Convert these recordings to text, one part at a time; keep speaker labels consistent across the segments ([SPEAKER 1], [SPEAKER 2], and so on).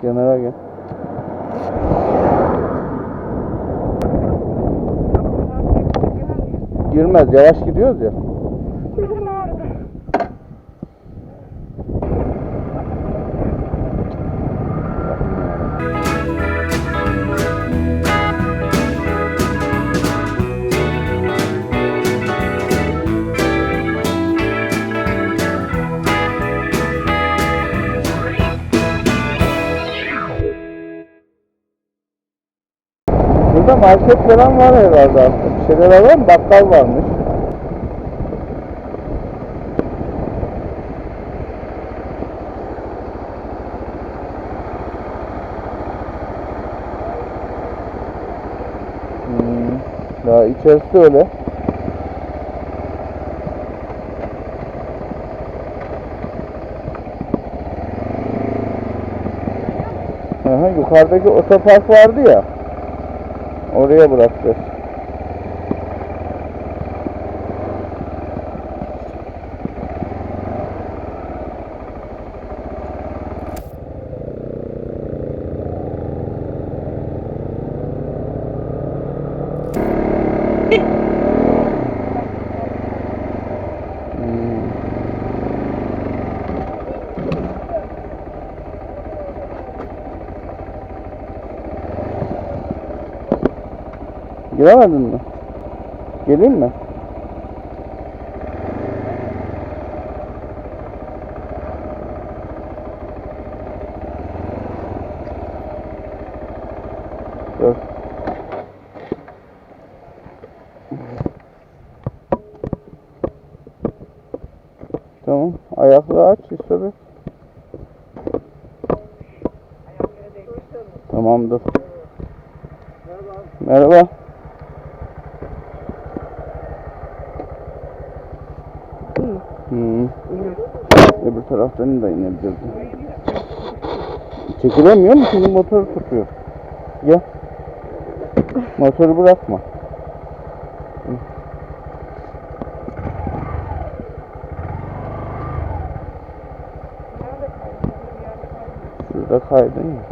[SPEAKER 1] Kenara gel. Girmez yavaş gidiyoruz ya. market falan var herhalde aslında. Bir şeyler var mı? Bakkal varmış. Hmm, içerisi öyle. Hı, yukarıdaki otopark vardı ya. Oraya bırakacağız. Giremedin mi? Geleyim mi? Dur. Tamam. Ayakları aç işte bir. Tamam dur. Merhaba. Hmm. Öbür taraftan da inebilirdim. Çekilemiyor mu? Şimdi motoru tutuyor. Gel. Motoru bırakma. Şurada kaydın ya.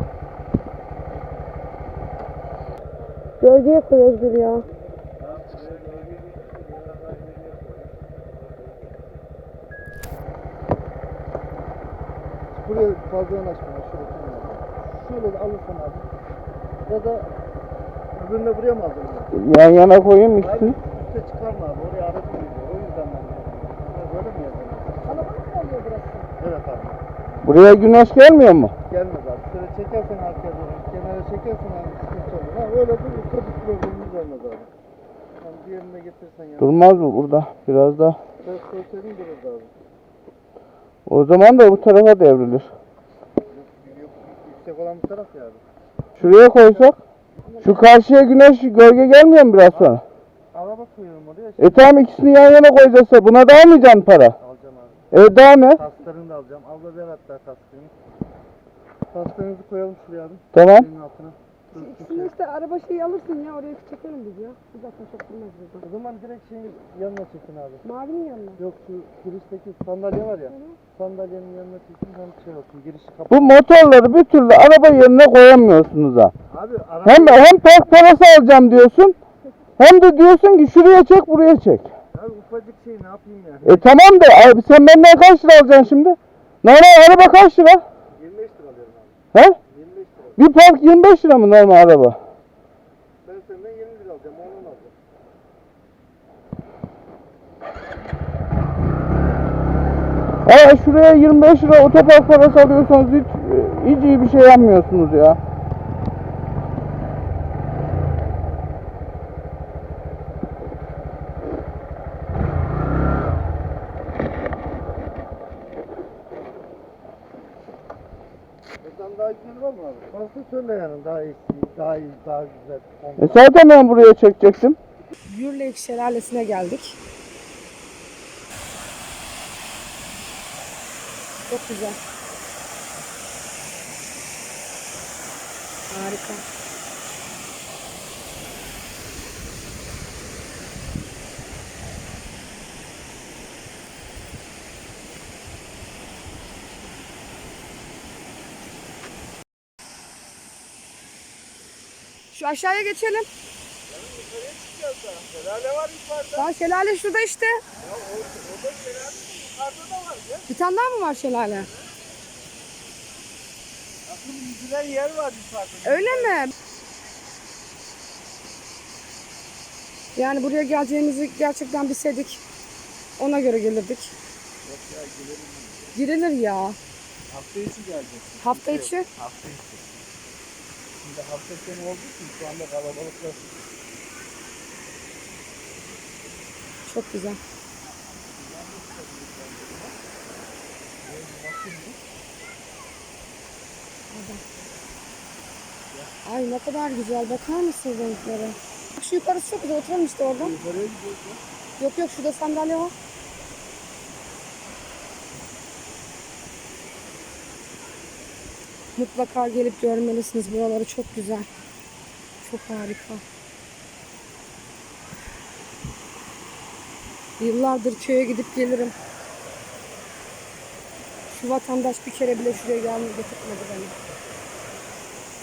[SPEAKER 2] Gölgeye koyuyoruz ya.
[SPEAKER 3] Buraya fazla yanaşma. Şöyle. Şöyle de alırsan abi. Ya da öbürüne buraya mı aldın?
[SPEAKER 1] Yan yana koyayım ikisini.
[SPEAKER 3] üste çıkarma abi. Oraya aracı gidiyor. O yüzden ben de. Böyle mi yazalım?
[SPEAKER 2] Kalabalık mı oluyor burası?
[SPEAKER 3] Evet abi.
[SPEAKER 1] Buraya güneş gelmiyor mu?
[SPEAKER 3] Gelmez abi. Şöyle çekersen arkaya doğru. Kenara çekersen abi sıkıntı olur. Ha öyle dur. Tabii problemimiz olmaz abi. Yani diğerine getirsen ya.
[SPEAKER 1] Durmaz mı burada? Biraz da.
[SPEAKER 3] Şöyle koysaydın dururdu abi.
[SPEAKER 1] O zaman da bu tarafa devrilir.
[SPEAKER 3] Yok, yok, yüksek olan bu taraf ya abi.
[SPEAKER 1] Şuraya koysak. Şu karşıya güneş gölge gelmiyor mu biraz sonra?
[SPEAKER 3] Araba koyuyorum oraya.
[SPEAKER 1] E tamam ikisini yan yana koyacağız. Buna da almayacaksın para.
[SPEAKER 3] Alacağım abi.
[SPEAKER 1] E daha ne?
[SPEAKER 3] Kasklarını da alacağım. Abla ver hatta kaskını. Kasklarınızı koyalım şuraya abi.
[SPEAKER 1] Tamam.
[SPEAKER 3] Senin altına.
[SPEAKER 2] İkisini işte araba şeyi alırsın ya oraya çekelim biz ya. Bir dakika çok durmaz
[SPEAKER 3] O
[SPEAKER 2] buradan.
[SPEAKER 3] zaman direkt şeyin yanına çekin abi.
[SPEAKER 2] Mavinin yanına.
[SPEAKER 3] Yok şu girişteki sandalye var ya. Sandalyenin yanına çekin hem şey olsun. Girişi kapat.
[SPEAKER 1] Bu motorları bir türlü araba yerine koyamıyorsunuz ha.
[SPEAKER 3] Abi araba
[SPEAKER 1] Hem hem park parası alacağım diyorsun. Hem de diyorsun ki şuraya çek buraya çek.
[SPEAKER 3] abi ufacık şey ne yapayım yani?
[SPEAKER 1] E tamam da abi sen benden kaç lira alacaksın şimdi? Normal araba kaç lira?
[SPEAKER 3] 25 lira alıyorum abi.
[SPEAKER 1] He?
[SPEAKER 3] 25 lira.
[SPEAKER 1] Bir park 25 lira mı normal araba?
[SPEAKER 3] Ben senden 20 lira alacağım. Ondan alacağım.
[SPEAKER 1] Ama şuraya 25 lira otopark parası alıyorsanız hiç, hiç iyi bir şey yapmıyorsunuz ya.
[SPEAKER 3] Buradan daha güzel var mı abi? Fazla söyle yani daha iyi, daha iyi, daha güzel.
[SPEAKER 1] E zaten ben buraya çekecektim.
[SPEAKER 2] Gürlek şelalesine geldik. Çok güzel. Harika. Şu aşağıya geçelim.
[SPEAKER 4] Yukarıya çıkacağız daha. Şelale var yukarıda.
[SPEAKER 2] Daha şelale şurada işte.
[SPEAKER 4] Ya o, o da şelale yukarıda da var ya.
[SPEAKER 2] Bir tane daha mı var şelale?
[SPEAKER 4] Asıl yüzülen yer var yukarıda.
[SPEAKER 2] Öyle mi? Yani buraya geleceğimizi gerçekten bilseydik ona göre gelirdik.
[SPEAKER 4] Yok ya gidelim.
[SPEAKER 2] Girilir ya.
[SPEAKER 4] Hafta içi geleceksin.
[SPEAKER 2] Hafta içi?
[SPEAKER 4] Hafta içi. Şimdi hafta sonu olduğu için şu anda kalabalıklar.
[SPEAKER 2] Çok güzel. Ay ne kadar güzel. Bakar mısın renklere? Şu yukarısı çok güzel. Oturalım işte orada. Yok yok şurada sandalye var. Mutlaka gelip görmelisiniz. Buraları çok güzel. Çok harika. Yıllardır köye gidip gelirim. Şu vatandaş bir kere bile şuraya gelmeyi getirtmedi beni.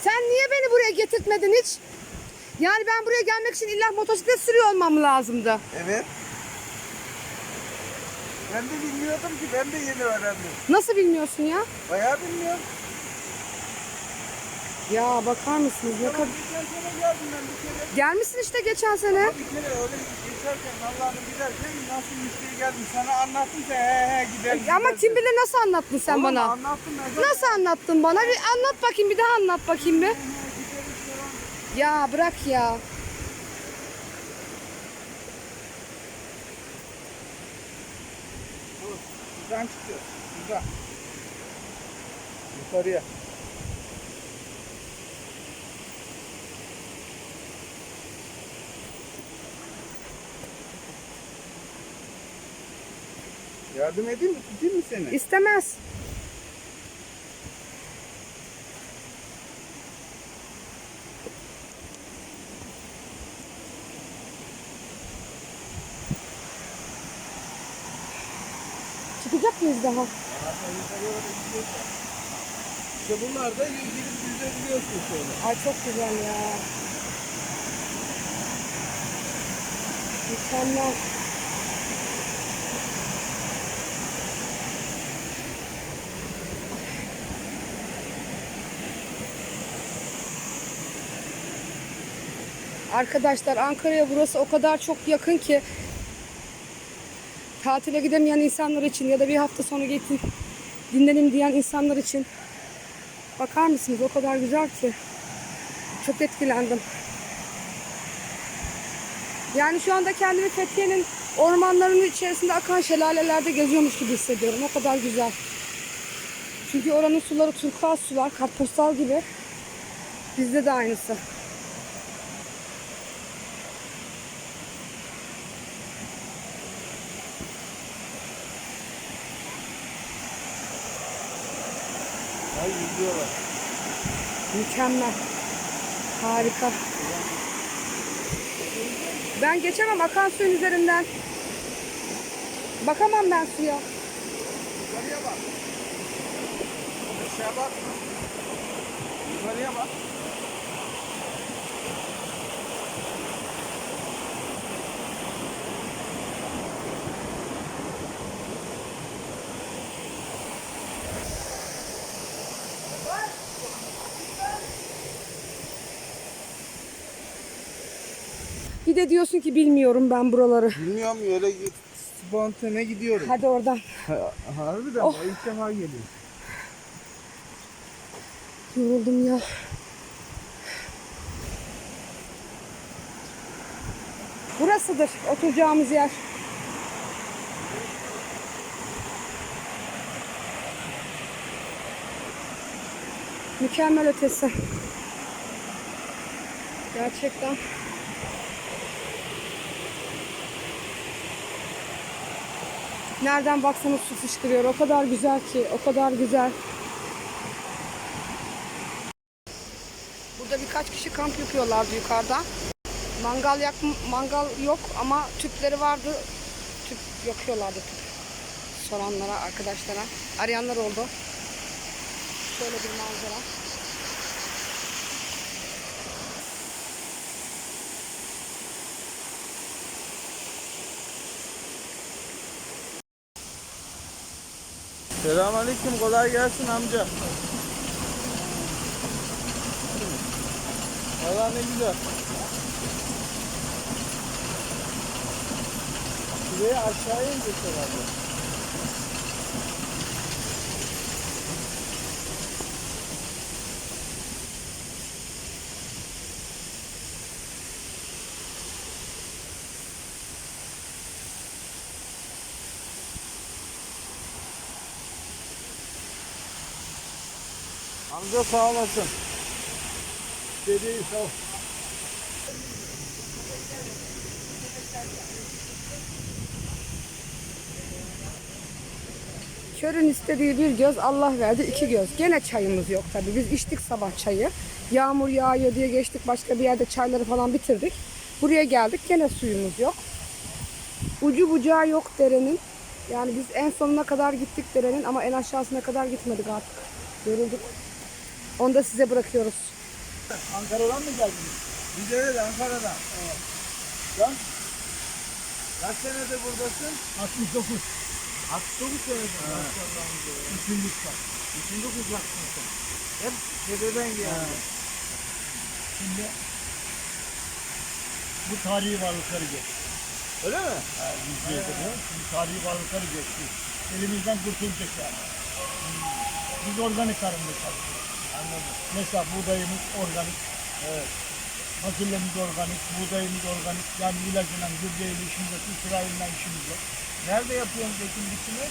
[SPEAKER 2] Sen niye beni buraya getirtmedin hiç? Yani ben buraya gelmek için illa motosiklet sürüyor olmam lazımdı.
[SPEAKER 4] Evet. Ben de bilmiyordum ki ben de yeni öğrendim.
[SPEAKER 2] Nasıl bilmiyorsun ya?
[SPEAKER 4] Bayağı bilmiyorum.
[SPEAKER 2] Ya bakar mısınız ne kadar... Gelmişsin işte geçen sene.
[SPEAKER 4] Bir kere öyle geçerken Allah'ını giderken nasıl müşteri geldim sana anlattım sen he he gidelim.
[SPEAKER 2] Ama
[SPEAKER 4] gidelim
[SPEAKER 2] kim bilir nasıl anlattın sen
[SPEAKER 4] Oğlum,
[SPEAKER 2] bana?
[SPEAKER 4] Anlattım ben.
[SPEAKER 2] Nasıl anlattın bana? Bir anlat bakayım bir daha anlat bakayım bir. Ya bırak ya.
[SPEAKER 4] Buradan çıkıyor. Buradan. Yukarıya. Yardım edeyim mi? Tutayım mı seni?
[SPEAKER 2] İstemez. Çıkacak mıyız daha?
[SPEAKER 4] İşte bunlar da gidip yüzebiliyorsun şöyle.
[SPEAKER 2] Ay çok güzel ya. Mükemmel. Arkadaşlar Ankara'ya burası o kadar çok yakın ki tatile gidemeyen insanlar için ya da bir hafta sonu geçin dinlenim diyen insanlar için bakar mısınız o kadar güzel ki çok etkilendim. Yani şu anda kendimi Fethiye'nin ormanlarının içerisinde akan şelalelerde geziyormuş gibi hissediyorum. O kadar güzel. Çünkü oranın suları turkuaz sular, kartpostal gibi. Bizde de aynısı.
[SPEAKER 4] Ay yüzüyorlar.
[SPEAKER 2] Mükemmel. Harika. Ben geçemem akan suyun üzerinden. Bakamam ben suya.
[SPEAKER 4] Yukarıya bak. Aşağı bak. Yukarıya bak.
[SPEAKER 2] Bir de diyorsun ki bilmiyorum ben buraları.
[SPEAKER 4] Bilmiyorum öyle git- spontane gidiyorum.
[SPEAKER 2] Hadi oradan.
[SPEAKER 4] Ha, harbiden
[SPEAKER 2] Oh.
[SPEAKER 4] ilk defa geliyorum.
[SPEAKER 2] Yoruldum ya. Burasıdır oturacağımız yer. Mükemmel ötesi. Gerçekten. Nereden baksanız su fışkırıyor. O kadar güzel ki, o kadar güzel. Burada birkaç kişi kamp yapıyorlardı yukarıda. Mangal yak mangal yok ama tüpleri vardı. Tüp yakıyorlardı tüp. Soranlara, arkadaşlara. Arayanlar oldu. Şöyle bir manzara.
[SPEAKER 4] Selamünaleyküm. Kolay gelsin amca. Valla ne güzel. Şuraya aşağıya inecek herhalde. Amca sağ olasın. Dediğin sağ.
[SPEAKER 2] Körün istediği bir göz Allah verdi iki göz. Gene çayımız yok tabii. Biz içtik sabah çayı. Yağmur yağıyor diye geçtik başka bir yerde çayları falan bitirdik. Buraya geldik gene suyumuz yok. Ucu bucağı yok derenin. Yani biz en sonuna kadar gittik derenin ama en aşağısına kadar gitmedik artık. Yorulduk. Onu da size bırakıyoruz.
[SPEAKER 5] Ankara'dan mı geldiniz?
[SPEAKER 4] Biz evet Ankara'dan. Sen? Kaç senedir buradasın?
[SPEAKER 5] 69.
[SPEAKER 4] 69 senedir.
[SPEAKER 5] Üçüncü kuşak.
[SPEAKER 4] Üçüncü sen. Hep dededen geldi.
[SPEAKER 5] Şimdi bu tarihi varlıkları geçti.
[SPEAKER 4] Öyle mi?
[SPEAKER 5] Yani yüzyıl kadar şimdi tarihi varlıkları geçti. Elimizden kurtulacak yani. Biz organik tarımda çalışıyoruz. Anladım. Mesela buğdayımız organik. Evet. Fasulyemiz organik, buğdayımız organik. Yani ilacıyla, gübreyle işimiz yok, İsrail'le işimiz yok.
[SPEAKER 4] Nerede yapıyorsun ekim biçimi?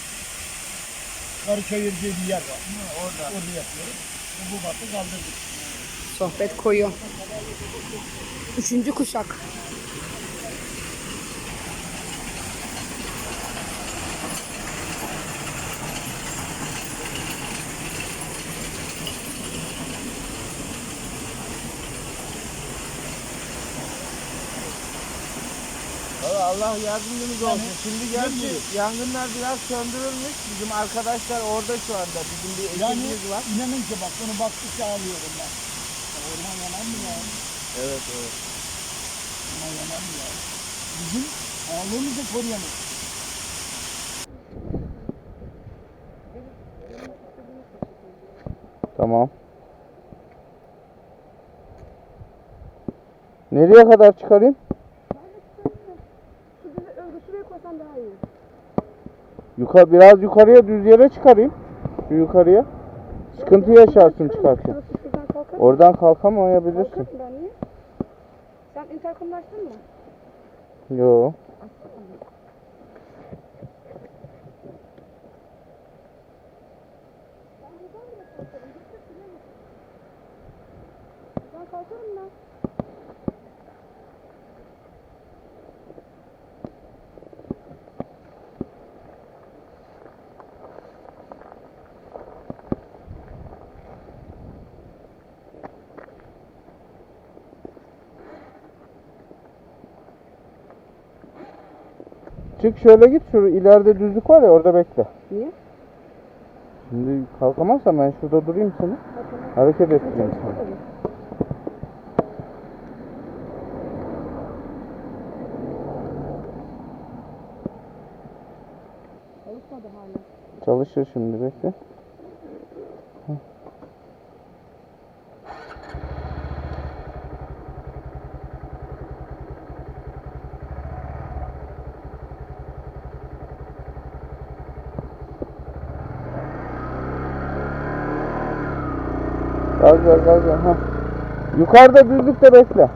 [SPEAKER 5] Karıçayır diye bir yer var.
[SPEAKER 4] orada.
[SPEAKER 5] Orada yapıyoruz. Bu, bu batı kaldırdık.
[SPEAKER 2] Sohbet koyu. Üçüncü kuşak.
[SPEAKER 4] Allah yardımcımız olsun. Şimdi gerçi yangınlar biraz söndürülmüş. Bizim arkadaşlar orada şu anda. Bizim bir
[SPEAKER 5] Yani
[SPEAKER 4] ekibimiz var.
[SPEAKER 5] inanın ki bak bunu baktıkça ağlıyorum ben. Ya Orman yanan mı ya?
[SPEAKER 4] Evet evet.
[SPEAKER 5] Orman yanan mı ya? Bizim sağlığımızı koruyamayız.
[SPEAKER 4] Tamam. Nereye kadar çıkarayım?
[SPEAKER 2] Şuraya koysan daha iyi.
[SPEAKER 4] Yukarı biraz yukarıya düz yere çıkarayım. Şu yukarıya. Sıkıntı yaşarsın çıkarken.
[SPEAKER 2] Kalkar.
[SPEAKER 4] Oradan kalkamayabilirsin.
[SPEAKER 2] Ben niye? Sen interkomunu açtın mı?
[SPEAKER 4] Yo.
[SPEAKER 2] Ben kalkarım ben.
[SPEAKER 4] Çık şöyle git. Şu ileride düzlük var ya orada bekle.
[SPEAKER 2] Niye?
[SPEAKER 4] Şimdi kalkamazsam ben şurada durayım seni. Hareket ettireyim.
[SPEAKER 2] Çalışmadı hala.
[SPEAKER 4] Çalışır şimdi bekle. Gaz ver. Heh. Yukarıda düzlükte bekle.